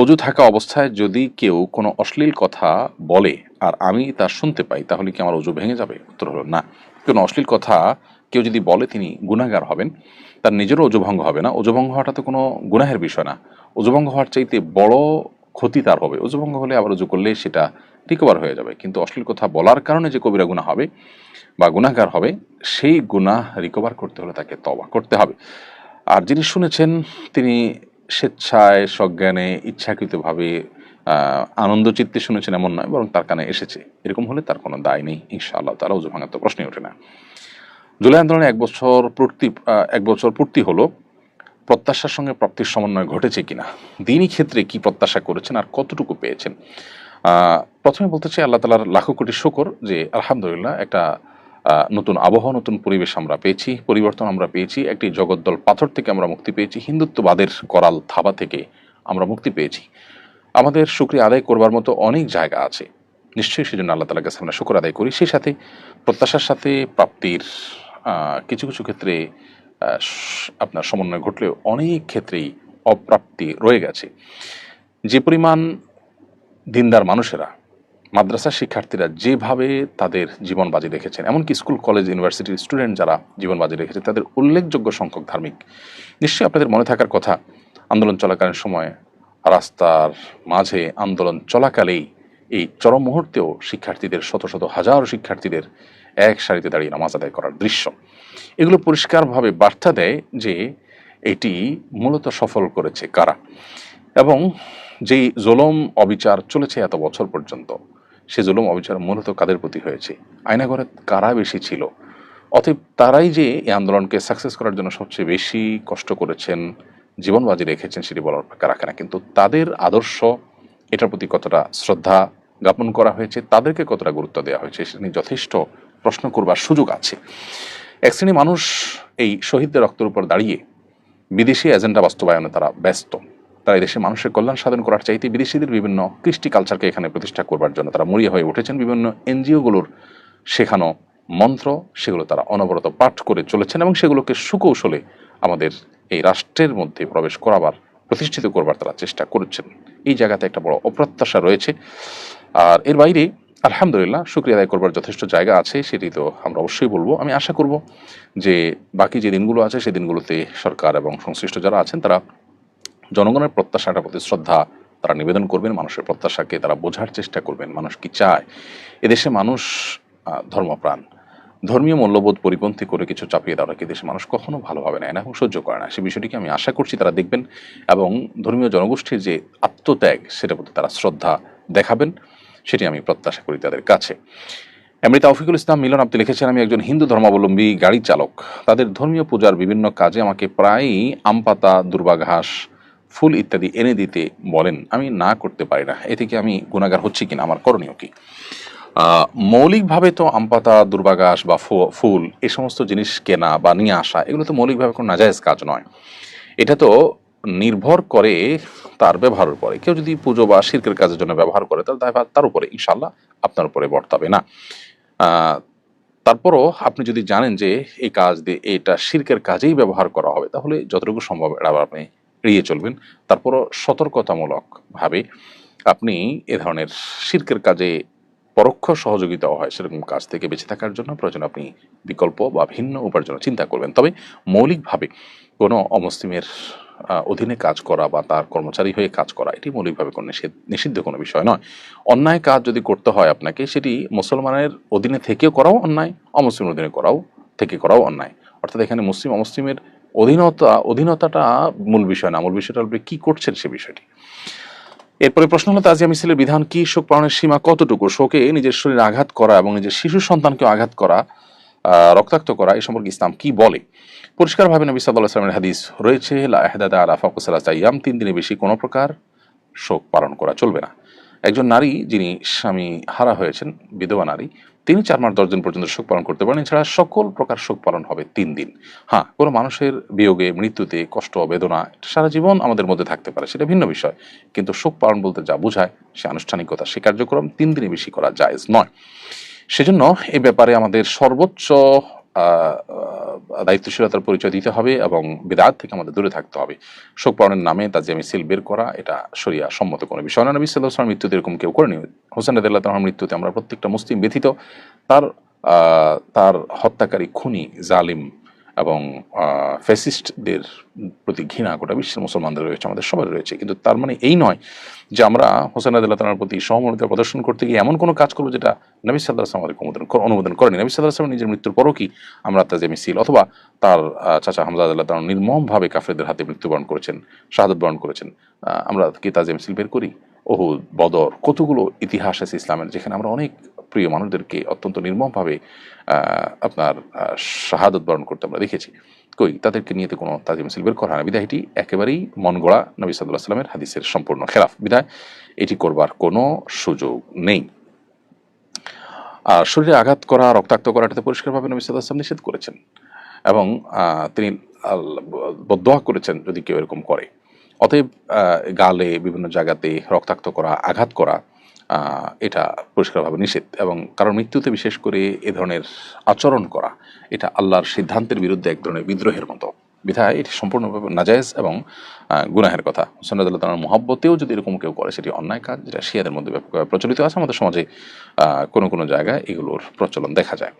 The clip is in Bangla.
অজু থাকা অবস্থায় যদি কেউ কোনো অশ্লীল কথা বলে আর আমি তা শুনতে পাই, তাহলে কি আমার অজু ভেঙে যাবে? উত্তর হলো না। কোনো অশ্লীল কথা কেউ যদি বলে তিনি গুণাগার হবেন, তার নিজেরও অজুভঙ্গ হবে না। অজুভঙ্গ হওয়াটা তো কোনো গুনাহের বিষয় না। অজুভঙ্গ হওয়ার চাইতে বড় ক্ষতি তার হবে। অজুভঙ্গ হলে আবার অজু করলে সেটা রিকভার হয়ে যাবে। কিন্তু অশ্লীল কথা বলার কারণে যে কবিরা গুণা হবে বা গুণাগার হবে, সেই গুনাহ রিকভার করতে হলে তাকে তবা করতে হবে। আর যিনি শুনেছেন, তিনি স্বেচ্ছায়, সজ্ঞানে, ইচ্ছাকৃতভাবে আনন্দ চিত্তে শুনেছেন এমন নয়, বরং তার কানে এসেছে। এরকম হলে তার কোনো দায় নেই। ইনশাআল্লাহ তারা অজু ভাঙার তো প্রশ্নই ওঠে না। জুলাই আন্দোলনে এক বছর পূর্তি এক বছর পূর্তি হলো, প্রত্যাশার সঙ্গে প্রাপ্তির সমন্বয় ঘটেছে কিনা, দিনই ক্ষেত্রে কি প্রত্যাশা করেছেন আর কতটুকু পেয়েছেন? প্রথমে বলতে চাই আল্লাহ তালার লাখো কোটি শুকর যে, আলহামদুলিল্লাহ একটা নতুন আবহাওয়া, নতুন পরিবেশ আমরা পেয়েছি, পরিবর্তন আমরা পেয়েছি, একটি জগদ্দল পাথর থেকে আমরা মুক্তি পেয়েছি, হিন্দুত্ববাদের করাল থাবা থেকে আমরা মুক্তি পেয়েছি। আমাদের শুক্রিয়া আদায় করবার মতো অনেক জায়গা আছে। নিশ্চয়ই সেজন্য আল্লাহ তালার কাছে আমরা শুকর আদায় করি। সেই সাথে প্রত্যাশার সাথে প্রাপ্তির কিছু কিছু ক্ষেত্রে আপনার সমন্বয় ঘটলেও অনেক ক্ষেত্রেই অপ্রাপ্তি রয়ে গেছে। যে পরিমাণ দিনদার মানুষেরা মাদ্রাসা শিক্ষার্থীরা যেভাবে তাদের জীবন বাজি রেখেছেন এমনকি স্কুল, কলেজ, ইউনিভার্সিটির স্টুডেন্ট যারা জীবন বাজি রেখেছে, তাদের উল্লেখযোগ্য সংখ্যক ধার্মিক। নিশ্চয়ই আপনাদের মনে থাকার কথা, আন্দোলন চলাকালীন সময় রাস্তার মাঝে আন্দোলন চলাকালেই এই চরম মুহূর্তেও শিক্ষার্থীদের, শত শত হাজার শিক্ষার্থীদের এক সারিতে দাঁড়িয়ে নামাজ আদায় করার দৃশ্য। এগুলো পরিষ্কারভাবে বার্তা দেয় যে এটি মূলত সফল করেছে কারা। এবং যেই জুলম, অবিচার চলেছে এত বছর পর্যন্ত সে জুলুম অবিচার মূলত কাদের প্রতি হয়েছে? আয়নাঘরে কারা বেশি ছিল? অতএব তারাই যে এই আন্দোলনকে সাকসেস করার জন্য সবচেয়ে বেশি কষ্ট করেছেন, জীবন বাজি রেখেছেন সেটি বলার অপেক্ষা রাখে না। কিন্তু তাদের আদর্শ, এটার প্রতি কতটা শ্রদ্ধা জ্ঞাপন করা হয়েছে, তাদেরকে কতটা গুরুত্ব দেওয়া হয়েছে, সেটা নিয়ে যথেষ্ট প্রশ্ন করবার সুযোগ আছে। এক শ্রেণি মানুষ এই শহীদদের রক্তের উপর দাঁড়িয়ে বিদেশি এজেন্ডা বাস্তবায়নে তারা ব্যস্ত। তারা এদেশে মানুষের কল্যাণ সাধন করার চাইতে বিদেশিদের বিভিন্ন কৃষ্টি কালচারকে এখানে প্রতিষ্ঠা করবার জন্য তারা মরিয়া হয়ে উঠেছেন। বিভিন্ন এনজিওগুলোর শেখানো মন্ত্র, সেগুলো তারা অনবরত পাঠ করে চলেছেন এবং সেগুলোকে সুকৌশলে আমাদের এই রাষ্ট্রের মধ্যে প্রবেশ করাবার, প্রতিষ্ঠিত করবার তারা চেষ্টা করেছেন। এই জায়গাতে একটা বড় অপ্রত্যাশা রয়েছে। আর এর বাইরে, আলহামদুলিল্লাহ, শুক্রিয়া আদায় করবার যথেষ্ট জায়গা আছে, সেটি তো আমরা অবশ্যই বলব। আমি আশা করব যে বাকি যে দিনগুলো আছে সেই দিনগুলোতে সরকার এবং সংশ্লিষ্ট যারা আছেন, তারা জনগণের প্রত্যাশাটার প্রতি শ্রদ্ধা তারা নিবেদন করবেন, মানুষের প্রত্যাশাকে তারা বোঝার চেষ্টা করবেন, মানুষ কি চায়? এদেশে মানুষ ধর্মপ্রাণ। ধর্মীয় মূল্যবোধ পরিপন্থী করে কিছু চাপিয়ে দেওয়াকে দেশে মানুষ কখনো ভালোভাবে নেয় না এবং সহ্য করে না? সে বিষয়টিকে আমি আশা করছি তারা দেখবেন এবং ধর্মীয় জনগোষ্ঠীর যে আত্মত্যাগ, সেটার প্রতি তারা শ্রদ্ধা দেখাবেন, সেটি আমি প্রত্যাশা করি তাদের কাছে। এমনি তাওফিকুল ইসলাম, মিলন, আপনি লিখেছেন, আমি একজন হিন্দু ধর্মাবলম্বী, গাড়ি চালক। তাদের ধর্মীয় পূজার বিভিন্ন কাজে আমাকে প্রায়ই আম পাতা দুর্বা ঘাস ফুল ইত্যাদি এনে দিতে বলেন। আমি না করতে পারি না। এ থেকে আমি গুণাগার হচ্ছি কিনা? আমার করণীয় কি? মৌলিকভাবে তো আম পাতা দুর্বাঘাস বা ফুল এই সমস্ত জিনিস কেনা বা নিয়ে আসা, এগুলো তো মৌলিকভাবে কোনো নাজায়েজ কাজ নয়। এটা তো নির্ভর করে তার ব্যবহারের উপরে। কেউ যদি পুজো বা শিল্পের কাজের জন্য ব্যবহার করে, তাহলে তার উপরে ইনশাল্লাহ আপনার উপরে বর্তাবে না। তারপরও আপনি যদি জানেন যে এই কাজ দিয়ে, এটা শির্কের কাজেই ব্যবহার করা হবে, তাহলে যতটুকু সম্ভব এড়াবার আপনি এড়িয়ে চলবেন। তারপরও সতর্কতামূলক ভাবে আপনি এ ধরনের শির্কের কাজে পরোক্ষ সহযোগিতাও হয় সেরকম কাজ থেকে বেঁচে থাকার জন্য প্রয়োজন আপনি বিকল্প বা ভিন্ন উপার্জনের চিন্তা করবেন। তবে মৌলিকভাবে কোনো অমুসলিমের অধীনে কাজ করা বা তার কর্মচারী হয়ে কাজ করা, এটি মৌলিকভাবে কোনো নিষিদ্ধ কোনো বিষয় নয়। অন্যায় কাজ যদি করতে হয় আপনাকে, সেটি মুসলমানের অধীনে থেকেও করাও অন্যায়, অমুসলিমের অধীনে করাও, থেকে করাও অন্যায়। অর্থাৎ এখানে মুসলিম, অমুসলিমের অধীনতা, অধীনতাটা মূল বিষয় না, মূল বিষয়টা হলো কি করছেন সে বিষয়টি? এরপরে প্রশ্ন হলো, তাজিয়া মিছিলের বিধান কি? শোক পালনের সীমা কতটুকু? শোকে নিজের শরীরে আঘাত করা এবং নিজের শিশু সন্তানকে আঘাত করা রক্তাক্ত করা এই সম্পর্কে ইসলাম কি বলে? পরিষ্কারভাবে নবী সাল্লাহ সাল্লামের হাদিস রয়েছে, লা এহদাদা আলা তাইয়াম তিন দিনে বেশি কোনো প্রকার শোক পালন করা চলবে না। একজন নারী যিনি স্বামী হারা হয়েছেন, বিধবা নারী, তিনি চার মাস দশ দিন পর্যন্ত শোক পালন করতে পারেন। এছাড়া সকল প্রকার শোক পালন হবে তিন দিন। হ্যাঁ কোনো মানুষের বিয়োগে, মৃত্যুতে কষ্ট, বেদনা সারা জীবন আমাদের মধ্যে থাকতে পারে, সেটা ভিন্ন বিষয়। কিন্তু শোক পালন বলতে যা বোঝায়, সে আনুষ্ঠানিকতা, সে কার্যক্রম তিন দিনে বেশি করা জায়েজ নয়। সেজন্য এ ব্যাপারে আমাদের সর্বোচ্চ দায়িত্বশীলতার পরিচয় দিতে হবে এবং বিদাত থেকে আমাদের দূরে থাকতে হবে। শোক পালনের নামে যে মিছিল বের করা, এটা সরিয়া সম্মত কোনো বিষয় না। নবী সাল্লাহ সাল্লামের মৃত্যুতে এরকম কেউ করেনি। হোসেন রাদিল্লাহ তালার মৃত্যুতে আমরা প্রত্যেকটা মুসলিম ব্যথিত তার তার হত্যাকারী খুনি জালিম এবং ফ্যাসিস্টদের প্রতি ঘৃণা গোটা বিশ্বের মুসলমানদের রয়েছে, আমাদের সবার রয়েছে। কিন্তু তার মানে এই নয় যে আমরা হোসেন আদাল্লাহ তালার প্রতি সহমর্মিতা প্রদর্শন করতে গিয়ে এমন কোনো কাজ করব যেটা নবী সাল্লাহ আসলাম আমাদের অনুমোদন অনুমোদন করেনি। নবী সাল্লাহ আসলাম নিজের মৃত্যুর পরও কি আমরা তাজে মিছিল অথবা তার চাচা হামজা আদাল্লাহ তালা নির্মমভাবে কাফেরদের হাতে মৃত্যুবরণ করেছেন, শাহাদত বরণ করেছেন আমরা কি তাজে মিছিল বের করি? ওহুদ, বদর, কতগুলো ইতিহাস আছে ইসলামের যেখানে আমরা অনেক প্রিয় মানুষদেরকে অত্যন্ত নির্মমভাবে আপনার শাহাদত বরণ করতে আমরা দেখেছি। কই, তাদেরকে নিয়ে তো কোনো তাজিম মিছিল বের করা হয় না। বিধায় এটি একেবারেই মন গড়া নবী সাল্লাহ সাল্লামের হাদিসের সম্পূর্ণ খেলাফ। বিধায় এটি করবার কোনো সুযোগ নেই। আর শরীরে আঘাত করা, রক্তাক্ত করা, এটাতে পরিষ্কারভাবে নবী সাল্লাহ আসলাম নিষেধ করেছেন। এবং তিনি বদোয়া করেছেন যদি কেউ এরকম করে। অতএব গালে বিভিন্ন জায়গাতে রক্তাক্ত করা, আঘাত করা এটা পরিষ্কারভাবে নিষেধ। এবং কারণ মৃত্যুতে বিশেষ করে এ ধরনের আচরণ করা, এটা আল্লাহর সিদ্ধান্তের বিরুদ্ধে এক ধরনের বিদ্রোহের মতো। বিধায় এটি সম্পূর্ণভাবে নাজায়েজ এবং গুনাহের কথা। হোসেন রাদিল্লাহ তালার মহাব্বতেও যদি এরকম কেউ করে, সেটি অন্যায় কাজ, যেটা শিয়াদের মধ্যে প্রচলিত আছে। আমাদের সমাজে কোনো কোনো জায়গায় এগুলোর প্রচলন দেখা যায়।